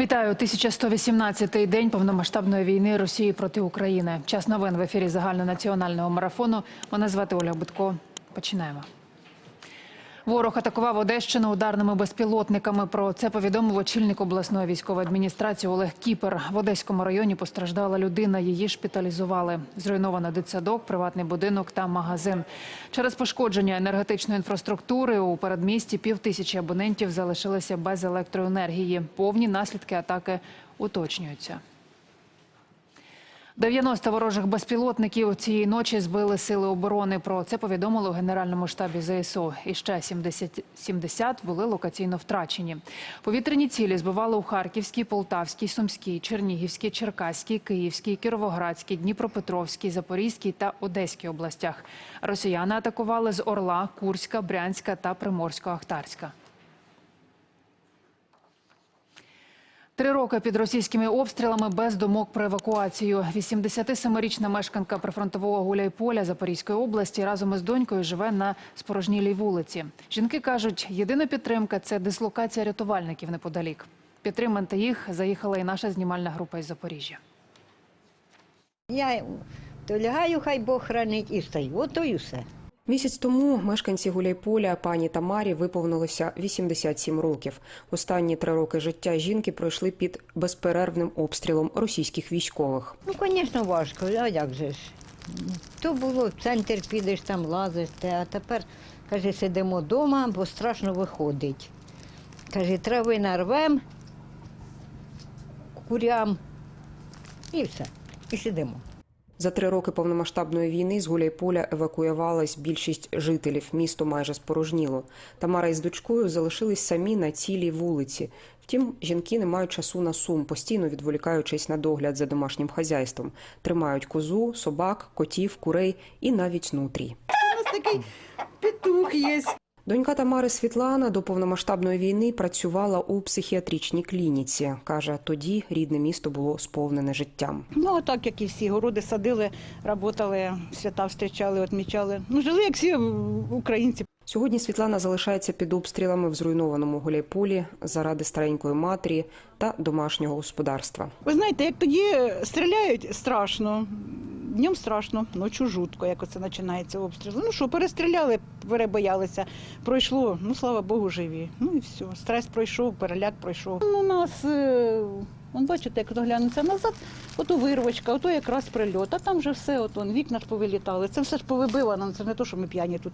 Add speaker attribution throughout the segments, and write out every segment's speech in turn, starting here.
Speaker 1: Вітаю 1118-й день повномасштабної війни Росії проти України. Час новин в ефірі загальнонаціонального марафону. Мене звати Оля Бутко. Починаємо. Ворог атакував Одещину ударними безпілотниками. Про це повідомив очільник обласної військової адміністрації Олег Кіпер. В Одеському районі постраждала людина. Її шпиталізували. Зруйновано дитсадок, приватний будинок та магазин. Через пошкодження енергетичної інфраструктури у передмісті півтисячі абонентів залишилися без електроенергії. Повні наслідки атаки уточнюються. 90 ворожих безпілотників цієї ночі збили сили оборони. Про це повідомили у Генеральному штабі ЗСУ. І ще 70, 70 були локаційно втрачені. Повітряні цілі збивали у Харківській, Полтавській, Сумській, Чернігівській, Черкаській, Київській, Кіровоградській, Дніпропетровській, Запорізькій та Одеській областях. Росіяни атакували з Орла, Курська, Брянська та Приморсько-Ахтарська. Три роки під російськими обстрілами без думок про евакуацію. 87-річна мешканка прифронтового Гуляйполя Запорізької області разом із донькою живе на спорожнілій вулиці. Жінки кажуть, єдина підтримка це дислокація рятувальників неподалік. Підтримати їх заїхала і наша знімальна група із Запоріжжя.
Speaker 2: Я то лягаю, хай Бог хранить і встаю. Ото і все.
Speaker 3: Місяць тому мешканці Гуляйполя пані Тамарі виповнилося 87 років. Останні три роки життя жінки пройшли під безперервним обстрілом російських військових.
Speaker 2: Ну, звісно, важко, а як же ж? То було в центр підеш, там лазиш, а тепер, каже, сидимо вдома, бо страшно виходить. Каже, трави нарвем, курям і все. І сидимо.
Speaker 3: За три роки повномасштабної війни з Гуляйполя евакуювалась більшість жителів. Місто майже спорожніло. Тамара із дочкою залишились самі на цілій вулиці. Втім, жінки не мають часу на сум, постійно відволікаючись на догляд за домашнім хазяйством. Тримають козу, собак, котів, курей і навіть нутрій.
Speaker 4: У нас такий петух є.
Speaker 3: Донька Тамари Світлана до повномасштабної війни працювала у психіатричній клініці. Каже, тоді рідне місто було сповнене життям.
Speaker 4: Ну, так як і всі, городи садили, працювали, свята зустрічали, відмічали. Ну, жили, як всі українці.
Speaker 3: Сьогодні Світлана залишається під обстрілами в зруйнованому Гуляйполі заради старенької матері та домашнього господарства.
Speaker 4: Ви знаєте, як тоді стріляють, страшно. Днем страшно, ночі жутко, як оце починається обстріл. Ну що, перестріляли, перебоялися. Пройшло, ну слава Богу, живі. Ну і все. Стрес пройшов, переляк пройшов. Ну, у нас, е, вон бачите, як доглянеться назад, ото вирвочка, ото якраз прильот, а там же все, от вон, вікна ж повилітали. Це все ж повибило, це не то, що ми п'яні тут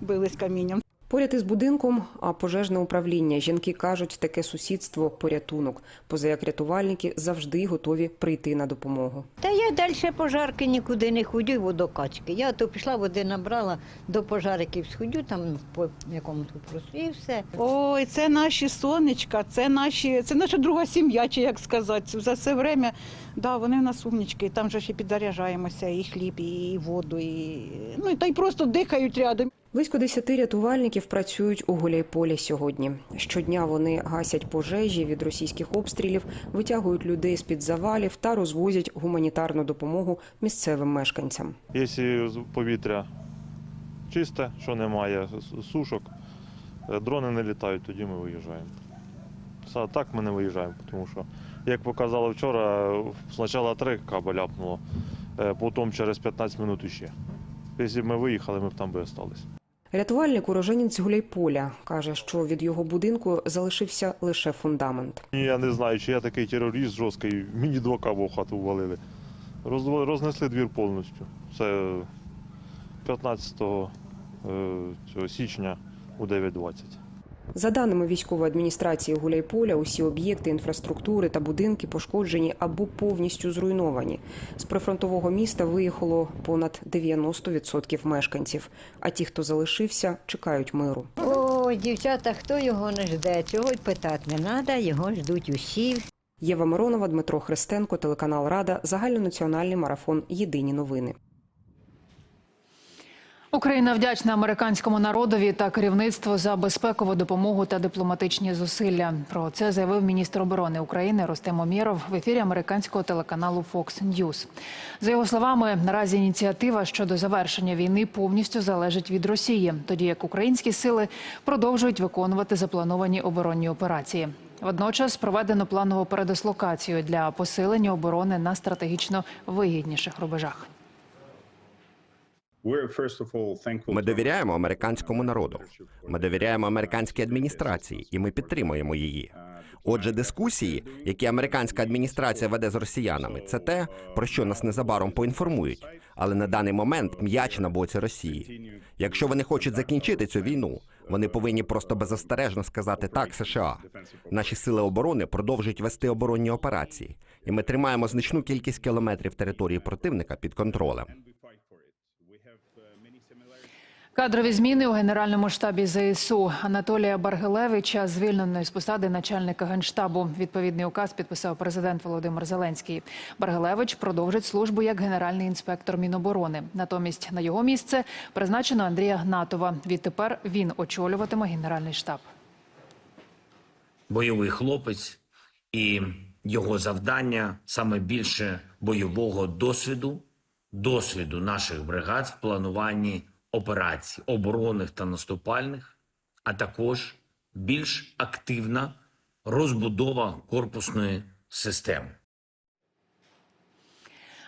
Speaker 4: бились камінням.
Speaker 3: Поряд із будинком, а пожежне управління. Жінки кажуть, таке сусідство порятунок. Поза як рятувальники завжди готові прийти на допомогу.
Speaker 2: Та я далі пожарки нікуди не ходю, водокачки. Я то пішла, води набрала, до пожариків сходю, там по якомусь просто, і все.
Speaker 4: Ой, це наші сонечка, це наші, це наша друга сім'я, чи як сказати. За це время, да, вони в нас умнічки, там же ще підзаряджаємося, і хліб, і воду, і ну і та й просто дихають рядом.
Speaker 3: Близько десяти рятувальників працюють у Гуляйполі сьогодні. Щодня вони гасять пожежі від російських обстрілів, витягують людей з під завалів та розвозять гуманітарну допомогу місцевим мешканцям.
Speaker 5: Якщо повітря чисте, що немає сушок, е, дрони не літають, тоді ми виїжджаємо. А так ми не виїжджаємо, тому що, як показало вчора, спочатку три каба ляпнуло, е, потім через 15 минут іще. Якщо б ми виїхали, ми б там би залишились.
Speaker 3: Рятувальник уроженець Гуляйполя каже, що від його будинку залишився лише фундамент.
Speaker 5: Я не знаю, чи я такий терорист жорсткий, мені два каву в хату ввалили. Рознесли двір повністю. Це 15 е, січня у 9.20.
Speaker 3: За даними військової адміністрації Гуляйполя, усі об'єкти інфраструктури та будинки пошкоджені або повністю зруйновані. З прифронтового міста виїхало понад 90% мешканців. А ті, хто залишився, чекають миру.
Speaker 2: Ой, дівчата, хто його не жде, цього й питати не треба, його ждуть усі.
Speaker 3: Єва Миронова, Дмитро Христенко, телеканал Рада, загальнонаціональний марафон Єдині новини.
Speaker 1: Україна вдячна американському народові та керівництву за безпекову допомогу та дипломатичні зусилля. Про це заявив міністр оборони України Ростем Омєров в ефірі американського телеканалу Fox News. За його словами, наразі ініціатива щодо завершення війни повністю залежить від Росії, тоді як українські сили продовжують виконувати заплановані оборонні операції. Водночас проведено планову передислокацію для посилення оборони на стратегічно вигідніших рубежах.
Speaker 6: Ми довіряємо американському народу. Ми довіряємо американській адміністрації, і ми підтримуємо її. Отже, дискусії, які американська адміністрація веде з росіянами, це те, про що нас незабаром поінформують. Але на даний момент м'яч на боці Росії. Якщо вони хочуть закінчити цю війну, вони повинні просто беззастережно сказати так США. Наші сили оборони продовжують вести оборонні операції, і ми тримаємо значну кількість кілометрів території противника під контролем.
Speaker 1: Кадрові зміни у генеральному штабі ЗСУ Анатолія Баргелевича звільнено з посади начальника генштабу. Відповідний указ підписав президент Володимир Зеленський. Баргелевич продовжить службу як генеральний інспектор Міноборони. Натомість на його місце призначено Андрія Гнатова. Відтепер він очолюватиме генеральний штаб.
Speaker 7: бойовий хлопець, і його завдання саме більше бойового досвіду, досвіду наших бригад в плануванні операцій оборонних та наступальних, а також більш активна розбудова корпусної системи.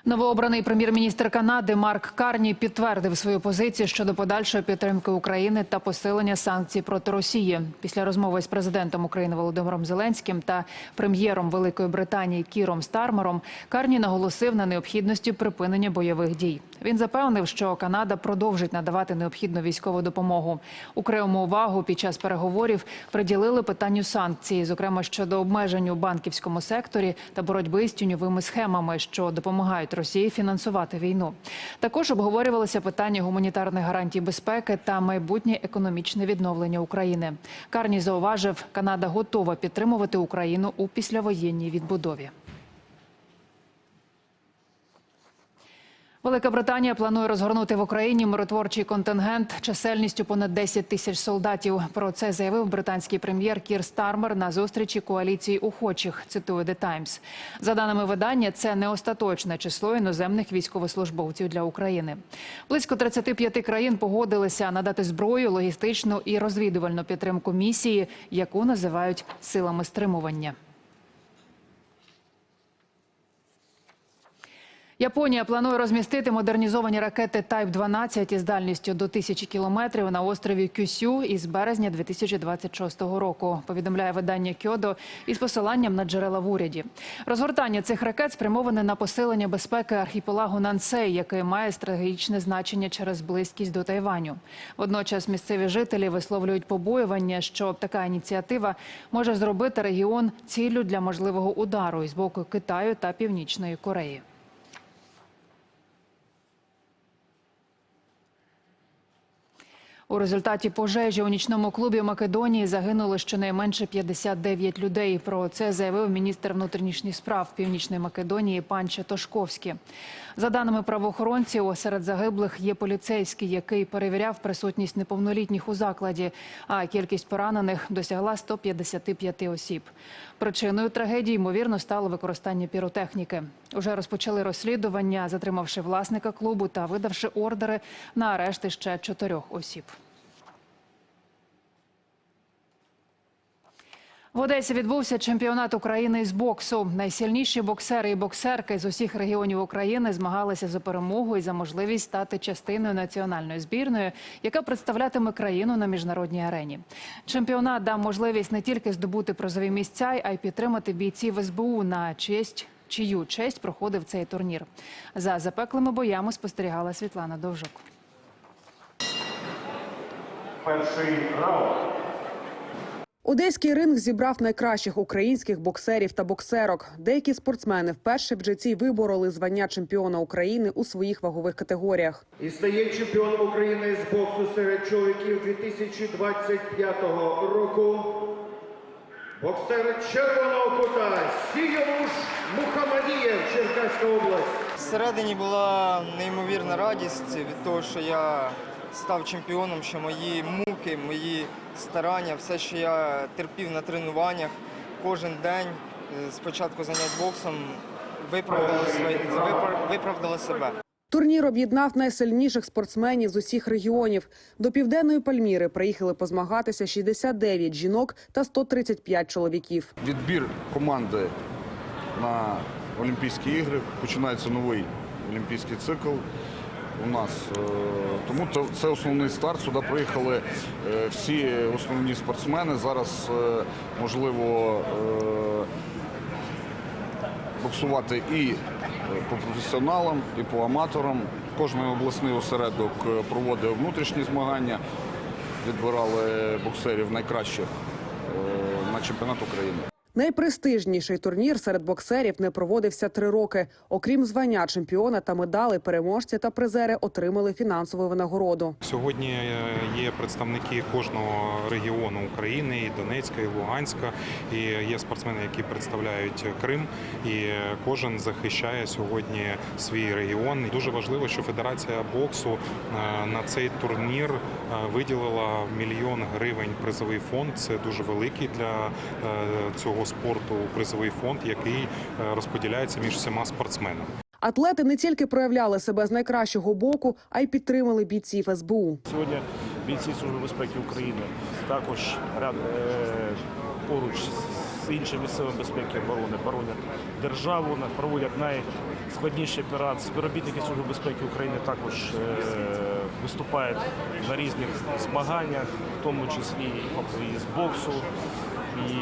Speaker 1: Новообраний прем'єр-міністр Канади Марк Карні підтвердив свою позицію щодо подальшої підтримки України та посилення санкцій проти Росії. Після розмови з президентом України Володимиром Зеленським та прем'єром Великої Британії Кіром Стармером Карні наголосив на необхідності припинення бойових дій. Він запевнив, що Канада продовжить надавати необхідну військову допомогу. Окрему увагу під час переговорів приділили питанню санкцій, зокрема щодо обмежень у банківському секторі та боротьби з тіньовими схемами, що допомагають Росії фінансувати війну. Також обговорювалися питання гуманітарних гарантій безпеки та майбутнє економічне відновлення України. Карні зауважив, Канада готова підтримувати Україну у післявоєнній відбудові. Велика Британія планує розгорнути в Україні миротворчий контингент чисельністю понад 10 тисяч солдатів. Про це заявив британський прем'єр Кір Стармер на зустрічі коаліції охочих. Цитую The Times. За даними видання, це не остаточне число іноземних військовослужбовців для України. Близько 35 країн погодилися надати зброю, логістичну і розвідувальну підтримку місії, яку називають силами стримування. Японія планує розмістити модернізовані ракети Type 12 із дальністю до тисячі кілометрів на острові Кюсю із березня 2026 року. Повідомляє видання Кьодо із посиланням на джерела в уряді. Розгортання цих ракет спрямоване на посилення безпеки архіпелагу Нансей, який має стратегічне значення через близькість до Тайваню. Водночас місцеві жителі висловлюють побоювання, що така ініціатива може зробити регіон ціллю для можливого удару із боку Китаю та Північної Кореї. У результаті пожежі у нічному клубі Македонії загинули щонайменше 59 людей. Про це заявив міністр внутрішніх справ Північної Македонії пан Четошковський. За даними правоохоронців, серед загиблих є поліцейський, який перевіряв присутність неповнолітніх у закладі. А кількість поранених досягла 155 осіб. Причиною трагедії ймовірно стало використання піротехніки. Уже розпочали розслідування, затримавши власника клубу та видавши ордери на арешти ще чотирьох осіб. В Одесі відбувся чемпіонат України з боксу. Найсильніші боксери і боксерки з усіх регіонів України змагалися за перемогу і за можливість стати частиною національної збірної, яка представлятиме країну на міжнародній арені. Чемпіонат дав можливість не тільки здобути призові місця, а й підтримати бійців СБУ на честь. Чию честь проходив цей турнір за запеклими боями спостерігала Світлана Довжук.
Speaker 8: Перший раунд.
Speaker 9: Одеський ринг зібрав найкращих українських боксерів та боксерок. Деякі спортсмени вперше в житті вибороли звання чемпіона України у своїх вагових категоріях.
Speaker 8: І стає чемпіоном України з боксу серед чоловіків 2025 року. Боксер червоного кута Сіявуш Мухамадієв, Черкаська область.
Speaker 10: Всередині була неймовірна радість від того, що я став чемпіоном, що мої муки, мої старання, все, що я терпів на тренуваннях, кожен день е, з початку занять боксом виправдали, свої, випра- виправдали себе.
Speaker 9: Турнір об'єднав найсильніших спортсменів з усіх регіонів. До південної Пальміри приїхали позмагатися 69 жінок та 135 чоловіків.
Speaker 11: Відбір команди на Олімпійські ігри. Починається новий олімпійський цикл у нас. Е, Тому це основний старт. Сюди приїхали е, всі основні спортсмени. Зараз е, можливо боксувати і по професіоналам, і по аматорам. Кожний обласний осередок проводив внутрішні змагання, відбирали боксерів найкращих на чемпіонат України.
Speaker 9: Найпрестижніший турнір серед боксерів не проводився три роки. Окрім звання чемпіона та медалей, переможці та призери отримали фінансову винагороду.
Speaker 12: Сьогодні е, є представники кожного регіону України, і Донецька, і Луганська, і є спортсмени, які представляють Крим, і кожен захищає сьогодні свій регіон. Дуже важливо, що Федерація боксу е, на цей турнір е, виділила мільйон гривень призовий фонд. Це дуже великий для цього спорту призовий фонд, який е, розподіляється між всіма спортсменами.
Speaker 9: Атлети не тільки проявляли себе з найкращого боку, а й підтримали бійців СБУ.
Speaker 13: Сьогодні бійці Служби безпеки України також ряд, е, поруч з іншими силами безпеки і оборони боронять державу, проводять найскладніші операції. Співробітники Служби безпеки України також е, виступають на різних змаганнях, в тому числі і з боксу, і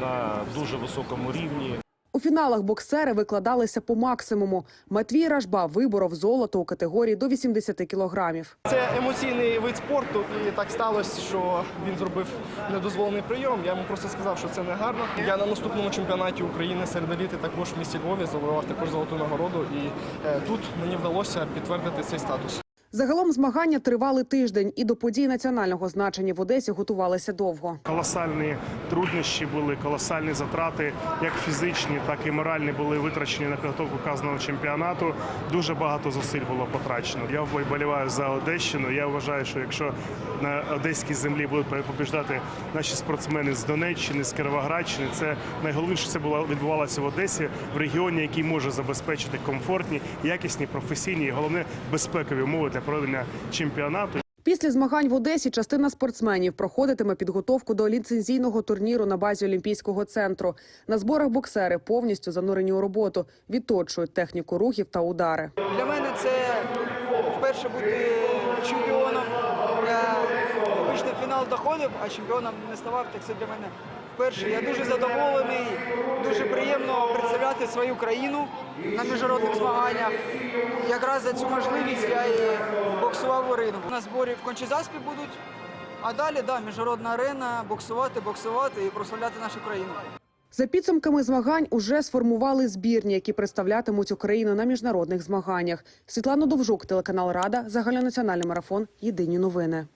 Speaker 13: на дуже високому рівні.
Speaker 9: У фіналах боксери викладалися по максимуму. Матвій Ражба виборов золото у категорії до 80 кілограмів.
Speaker 14: Це емоційний вид спорту, і так сталося, що він зробив недозволений прийом. Я йому просто сказав, що це не гарно. Я на наступному чемпіонаті України серед еліти також в місті Львові завоював також золоту нагороду, і е, тут мені вдалося підтвердити цей статус.
Speaker 9: Загалом змагання тривали тиждень, і до подій національного значення в Одесі готувалися довго.
Speaker 13: Колосальні труднощі були, колосальні затрати, як фізичні, так і моральні були витрачені на підготовку вказаного чемпіонату. Дуже багато зусиль було потрачено. Я вболіваю за Одещину. Я вважаю, що якщо на одеській землі будуть побіждати наші спортсмени з Донеччини, з Кіровоградщини, це найголовніше це було відбувалося в Одесі, в регіоні, який може забезпечити комфортні, якісні, професійні і головне безпекові умови проведення чемпіонату.
Speaker 9: Після змагань в Одесі частина спортсменів проходитиме підготовку до ліцензійного турніру на базі Олімпійського центру. На зборах боксери повністю занурені у роботу, відточують техніку рухів та удари.
Speaker 10: Для мене це вперше бути чемпіоном. Я обично в фінал доходив, а чемпіоном не ставав, так це для мене вперше. Я дуже задоволений, представляти свою країну на міжнародних змаганнях. Якраз за цю можливість я і боксував у рингу. На зборі в Кончезаспі будуть, а далі да, міжнародна арена, боксувати, боксувати і прославляти нашу країну.
Speaker 9: За підсумками змагань уже сформували збірні, які представлятимуть Україну на міжнародних змаганнях. Світлана Довжук, телеканал Рада, загальнонаціональний марафон. Єдині новини.